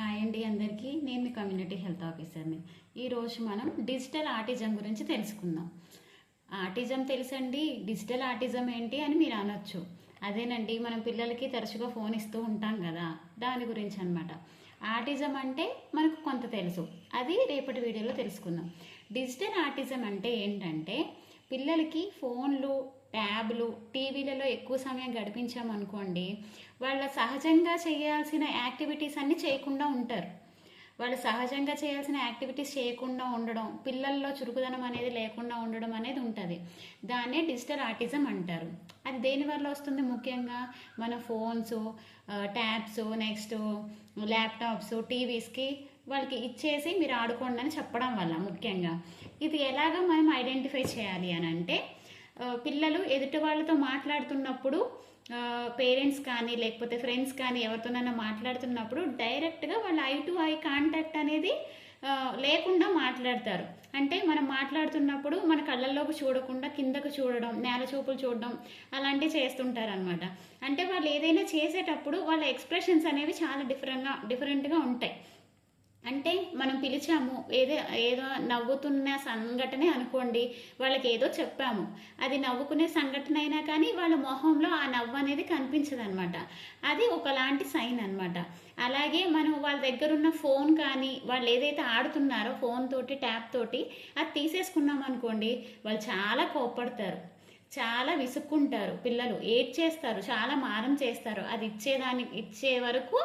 Hi అండి అందరికీ. నేను మీ కమ్యూనిటీ హెల్త్ ఆఫీసర్ని ఈరోజు మనం డిజిటల్ ఆర్టిజం గురించి తెలుసుకుందాం. ఆర్టిజం తెలుసండి? డిజిటల్ ఆర్టిజం ఏంటి అని మీరు అనొచ్చు. అదేనండి మనం పిల్లలకి తరచుగా ఫోన్ ఇస్తూ ఉంటాం కదా దాని గురించి అనమాట ఆర్టిజం అంటే మనకు కొంత తెలుసు. అది రేపటి వీడియోలో తెలుసుకుందాం. డిజిటల్ ఆర్టిజం అంటే ఏంటంటే పిల్లలకి ఫోన్లు ట్యాబ్లు టీవీలలో ఎక్కువ సమయం గడిపించామనుకోండి వాళ్ళ సహజంగా చేయాల్సిన యాక్టివిటీస్ అన్నీ చేయకుండా ఉంటారు. వాళ్ళు సహజంగా చేయాల్సిన యాక్టివిటీస్ చేయకుండా ఉండడం పిల్లల్లో చురుకుదనం అనేది లేకుండా ఉండడం అనేది ఉంటుంది. దాన్నే డిజిటల్ ఆర్టిజం అంటారు. అది దేని వల్ల వస్తుంది ముఖ్యంగా? మన ఫోన్స్ ట్యాబ్స్ నెక్స్ట్ ల్యాప్టాప్స్ టీవీస్కి వాళ్ళకి ఇచ్చేసి మీరు ఆడుకోండి అని చెప్పడం వల్ల ముఖ్యంగా. ఇది ఎలాగ మనం ఐడెంటిఫై చేయాలి అని అంటే పిల్లలు ఎదుటి వాళ్ళతో మాట్లాడుతున్నప్పుడు పేరెంట్స్ కానీ లేకపోతే ఫ్రెండ్స్ కానీ ఎవరితోనైనా మాట్లాడుతున్నప్పుడు డైరెక్ట్గా వాళ్ళ ఐ టు ఐ కాంటాక్ట్ అనేది లేకుండా మాట్లాడతారు. అంటే మనం మాట్లాడుతున్నప్పుడు మన కళ్ళల్లోకి చూడకుండా కిందకు చూడడం నేల చూపులు చూడడం అలాంటివి చేస్తుంటారు అనమాట అంటే వాళ్ళు ఏదైనా చేసేటప్పుడు వాళ్ళ ఎక్స్ప్రెషన్స్ అనేవి చాలా డిఫరెంట్గా డిఫరెంట్గా ఉంటాయి. అంటే మనం పిలిచాము ఏదో ఏదో నవ్వుతున్న సంఘటనే అనుకోండి వాళ్ళకి ఏదో చెప్పాము. అది నవ్వుకునే సంఘటన అయినా కానీ వాళ్ళ మొహంలో ఆ నవ్వు అనేది కనిపించదు అనమాట అది ఒకలాంటి సైన్ అనమాట అలాగే మనం వాళ్ళ దగ్గర ఉన్న ఫోన్ కానీ వాళ్ళు ఏదైతే ఆడుతున్నారో ఫోన్ తోటి ట్యాప్ తోటి అది తీసేసుకున్నాం అనుకోండి వాళ్ళు చాలా కోప్పడతారు. చాలా విసుక్కుంటారు పిల్లలు ఏడ్ చేస్తారు చాలా మారం చేస్తారు. అది ఇచ్చేదానికి ఇచ్చే వరకు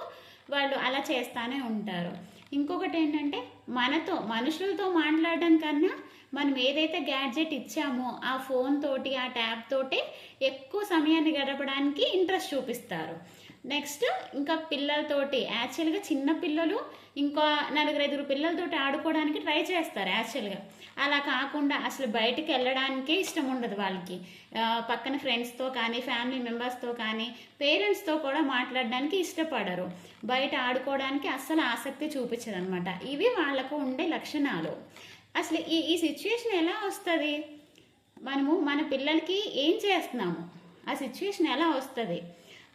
వాళ్ళు అలా చేస్తానే ఉంటారు. ఇంకొకటి ఏంటంటే మనతో మనుషులతో మాట్లాడడం కన్నా మనం ఏదైతే గ్యాడ్జెట్ ఇచ్చామో ఆ ఫోన్ తోటి ఆ ట్యాబ్ తోటి ఎక్కువ సమయాన్ని గడపడానికి ఇంట్రెస్ట్ చూపిస్తారు. నెక్స్ట్ ఇంకా పిల్లలతోటి యాక్చువల్గా చిన్న పిల్లలు ఇంకా నలుగురు ఐదుగురు పిల్లలతోటి ఆడుకోవడానికి ట్రై చేస్తారు యాక్చువల్గా అలా కాకుండా అసలు బయటికి వెళ్ళడానికే ఇష్టం ఉండదు వాళ్ళకి. పక్కన ఫ్రెండ్స్తో కానీ ఫ్యామిలీ మెంబర్స్తో కానీ పేరెంట్స్తో కూడా మాట్లాడడానికి ఇష్టపడరు. బయట ఆడుకోవడానికి అస్సలు ఆసక్తి చూపించదు అనమాట ఇవి వాళ్ళకు ఉండే లక్షణాలు. అసలు ఈ ఈ సిచ్యుయేషన్ ఎలా వస్తుంది? మనము మన పిల్లలకి ఏం చేస్తున్నాము? ఆ సిచ్యుయేషన్ ఎలా వస్తుంది?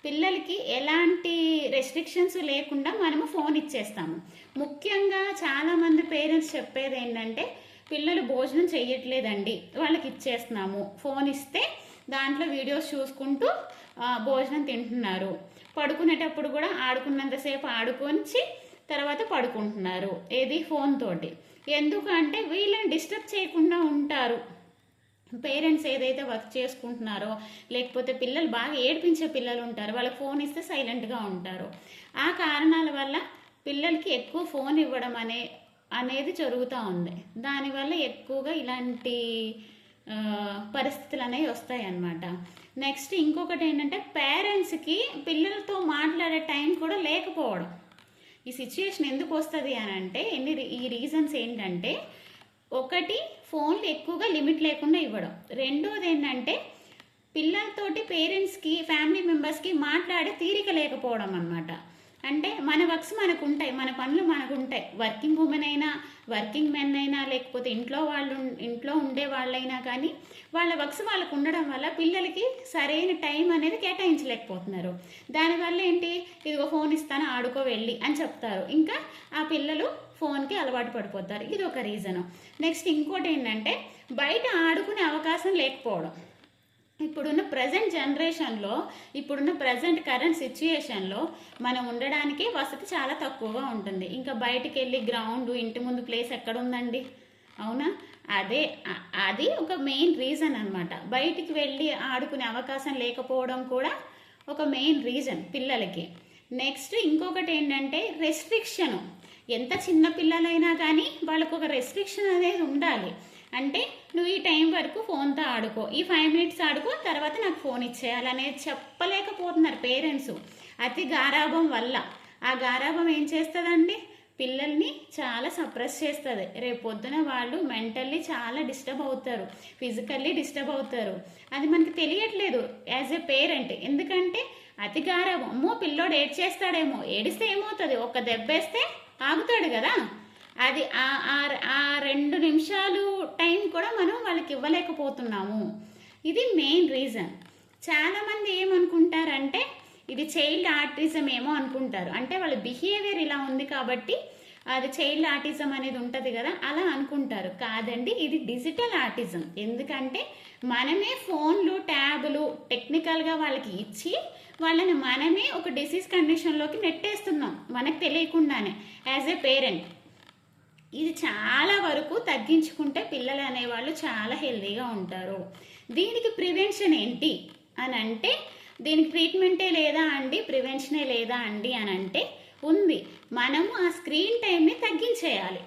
పిల్లలకి ఎలాంటి రెస్ట్రిక్షన్స్ లేకుండా మనము ఫోన్ ఇచ్చేస్తాము. ముఖ్యంగా చాలామంది పేరెంట్స్ చెప్పేది ఏంటంటే పిల్లలు భోజనం చెయ్యట్లేదండి వాళ్ళకి ఇచ్చేస్తున్నాము. ఫోన్ ఇస్తే దాంట్లో వీడియోస్ చూసుకుంటూ భోజనం తింటున్నారు. పడుకునేటప్పుడు కూడా ఆడుకున్నంతసేపు ఆడుకొని తర్వాత పడుకుంటున్నారు ఏది ఫోన్ తోటి. ఎందుకంటే వీళ్ళని డిస్టర్బ్ చేయకుండా ఉంటారు. పేరెంట్స్ ఏదైతే వర్క్ చేసుకుంటున్నారో లేకపోతే పిల్లలు బాగా ఏడిపించే పిల్లలు ఉంటారు వాళ్ళకి ఫోన్ ఇస్తే సైలెంట్గా ఉంటారు. ఆ కారణాల వల్ల పిల్లలకి ఎక్కువ ఫోన్ ఇవ్వడం అనే అనేది జరుగుతూ ఉంది. దానివల్ల ఎక్కువగా ఇలాంటి పరిస్థితులు అనేవి వస్తాయి అన్నమాట. నెక్స్ట్ ఇంకొకటి ఏంటంటే పేరెంట్స్కి పిల్లలతో మాట్లాడే టైం కూడా లేకపోవడం. ఈ సిచ్యుయేషన్ ఎందుకు వస్తుంది అని అంటే ఎన్ని ఈ రీజన్స్ ఏంటంటే ఒకటి ఫోన్లు ఎక్కువగా లిమిట్ లేకుండా ఇవ్వడం. రెండోది ఏంటంటే పిల్లలతోటి పేరెంట్స్కి ఫ్యామిలీ మెంబర్స్కి మాట్లాడే తీరిక లేకపోవడం అన్నమాట. అంటే మన వర్క్స్ మనకు ఉంటాయి మన పనులు మనకు ఉంటాయి వర్కింగ్ ఉమెన్ అయినా వర్కింగ్ మెన్ అయినా లేకపోతే ఇంట్లో వాళ్ళు ఇంట్లో ఉండే వాళ్ళైనా కానీ వాళ్ళ వర్క్స్ వాళ్ళకు ఉండడం వల్ల పిల్లలకి సరైన టైం అనేది కేటాయించలేకపోతున్నారు. దానివల్ల ఏంటి? ఇదిగో ఫోన్ ఇస్తాను ఆడుకో వెళ్ళి అని చెప్తారు. ఇంకా ఆ పిల్లలు ఫోన్కి అలవాటు పడిపోతారు. ఇది ఒక రీజను. నెక్స్ట్ ఇంకోటి ఏంటంటే బయట ఆడుకునే అవకాశం లేకపోవడం. ఇప్పుడున్న ప్రజెంట్ జనరేషన్లో ఇప్పుడున్న ప్రజెంట్ కరెంట్ సిచ్యుయేషన్లో మనం ఉండడానికి వసతి చాలా తక్కువగా ఉంటుంది. ఇంకా బయటికి వెళ్ళి గ్రౌండ్ ఇంటి ముందు ప్లేస్ ఎక్కడ ఉందండి అవునా? అదే అది ఒక మెయిన్ రీజన్ అనమాట బయటికి వెళ్ళి ఆడుకునే అవకాశం లేకపోవడం కూడా ఒక మెయిన్ రీజన్ పిల్లలకి. నెక్స్ట్ ఇంకొకటి ఏంటంటే రెస్ట్రిక్షన్. ఎంత చిన్న పిల్లలైనా కానీ వాళ్ళకు ఒక రెస్ట్రిక్షన్ అనేది ఉండాలి. అంటే నువ్వు ఈ టైం వరకు ఫోన్తో ఆడుకో. ఈ ఫైవ్ మినిట్స్ ఆడుకో తర్వాత నాకు ఫోన్ ఇచ్చేయాలి అనేది చెప్పలేకపోతున్నారు పేరెంట్స్ అతి గారాభం వల్ల. ఆ గారాభం ఏం చేస్తుందండి? పిల్లల్ని చాలా సప్రెస్ చేస్తుంది. రేపు పొద్దున వాళ్ళు మెంటల్లీ చాలా డిస్టర్బ్ అవుతారు. ఫిజికల్లీ డిస్టర్బ్ అవుతారు. అది మనకి తెలియట్లేదు యాజ్ ఎ పేరెంట్ ఎందుకంటే అతి గారాభం. అమ్మో పిల్లోడు ఏడ్ చేస్తాడేమో ఏడిస్తే ఏమవుతుంది? ఒక దెబ్బేస్తే ఆగుతాడు కదా? అది ఆ- ఆ రెండు నిమిషాలు టైం కూడా మనం వాళ్ళకి ఇవ్వలేకపోతున్నాము. ఇది మెయిన్ రీజన్. చాలామంది ఏమనుకుంటారంటే ఇది చైల్డ్ ఆర్టిజం ఏమో అనుకుంటారు. అంటే వాళ్ళ బిహేవియర్ ఇలా ఉంది కాబట్టి అది చైల్డ్ ఆర్టిజం అనేది ఉంటుంది కదా అలా అనుకుంటారు. కాదండి ఇది డిజిటల్ ఆర్టిజం. ఎందుకంటే మనమే ఫోన్లు ట్యాబ్లు టెక్నికల్గా వాళ్ళకి ఇచ్చి వాళ్ళని మనమే ఒక డిసీజ్ కండిషన్లోకి నెట్టేస్తున్నాం మనకు తెలియకుండానే యాజ్ ఏ పేరెంట్. ఇది చాలా వరకు తగ్గించుకుంటే పిల్లలు అనేవాళ్ళు చాలా హెల్తీగా ఉంటారు. దీనికి ప్రివెన్షన్ ఏంటి అని అంటే దీనికి ట్రీట్మెంటే లేదా అండి ప్రివెన్షనే లేదా అండి అని అంటే ఉంది. మనము ఆ స్క్రీన్ టైంని తగ్గించేయాలి.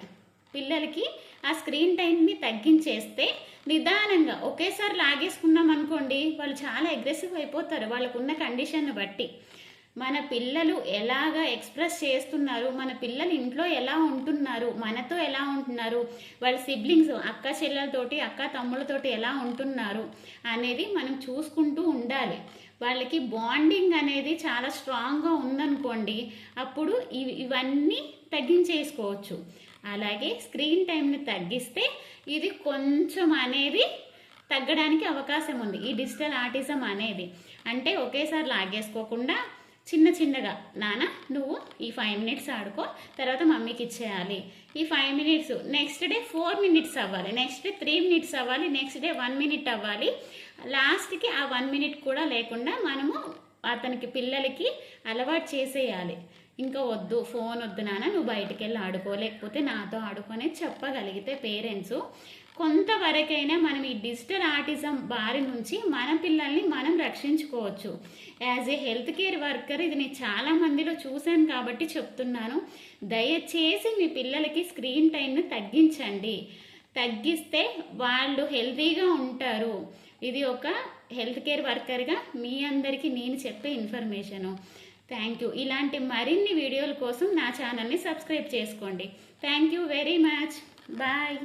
పిల్లలకి ఆ స్క్రీన్ టైంని తగ్గించేస్తే నిదానంగా ఒకేసారి లాగేసుకున్నాం అనుకోండి వాళ్ళు చాలా అగ్రెసివ్ అయిపోతారు. వాళ్ళకున్న కండిషన్ని బట్టి. మన పిల్లలు ఎలాగ ఎక్స్ప్రెస్ చేస్తున్నారు? మన పిల్లలు ఇంట్లో ఎలా ఉంటున్నారు? మనతో ఎలా ఉంటున్నారు? వాళ్ళ సిబ్లింగ్స్ అక్క చెల్లెలతోటి అక్క తమ్ముళ్ళతోటి ఎలా ఉంటున్నారు? అనేది మనం చూసుకుంటూ ఉండాలి. వాళ్ళకి బాండింగ్ అనేది చాలా స్ట్రాంగ్గా ఉందనుకోండి అప్పుడు ఇవి ఇవన్నీ తగ్గించేసుకోవచ్చు. అలాగే స్క్రీన్ టైంని తగ్గిస్తే ఇది కొంచెం అనేది తగ్గడానికి అవకాశం ఉంది. ఈ డిజిటల్ ఆర్టిజం అనేది. అంటే ఒకేసారి లాగేసుకోకుండా చిన్న చిన్నగా. నాన్న నువ్వు ఈ ఫైవ్ మినిట్స్ ఆడుకో తర్వాత మమ్మీకి ఇచ్చేయాలి. ఈ five minutes next day four minutes అవ్వాలి. నెక్స్ట్ డే త్రీ మినిట్స్ అవ్వాలి. నెక్స్ట్ డే వన్ మినిట్ అవ్వాలి. లాస్ట్కి ఆ వన్ మినిట్ కూడా లేకుండా మనము అతనికి పిల్లలకి అలవాటు చేసేయాలి. ఇంకా వద్దు ఫోన్ వద్దు నాన్న నువ్వు బయటికి వెళ్ళి ఆడుకో. లేకపోతే నాతో ఆడుకోనే చెప్పగలిగితే పేరెంట్స్ కొంతవరకైనా మనం ఈ డిజిటల్ ఆర్టిజం బారి నుంచి మన పిల్లల్ని మనం రక్షించుకోవచ్చు. As a health care worker ఇది నేను చాలా మందిలో చూశాను కాబట్టి చెప్తున్నాను. దయచేసి మీ పిల్లలకి స్క్రీన్ టైంను తగ్గించండి. తగ్గిస్తే వాళ్ళు హెల్తీగా ఉంటారు. ఇది ఒక హెల్త్ కేర్ వర్కర్గా మీ అందరికీ నేను చెప్పే ఇన్ఫర్మేషను. Thank you. ఇలాంటి మరిన్ని వీడియోల కోసం నా ఛానల్ని సబ్స్క్రైబ్ చేసుకోండి. Thank you very much. Bye.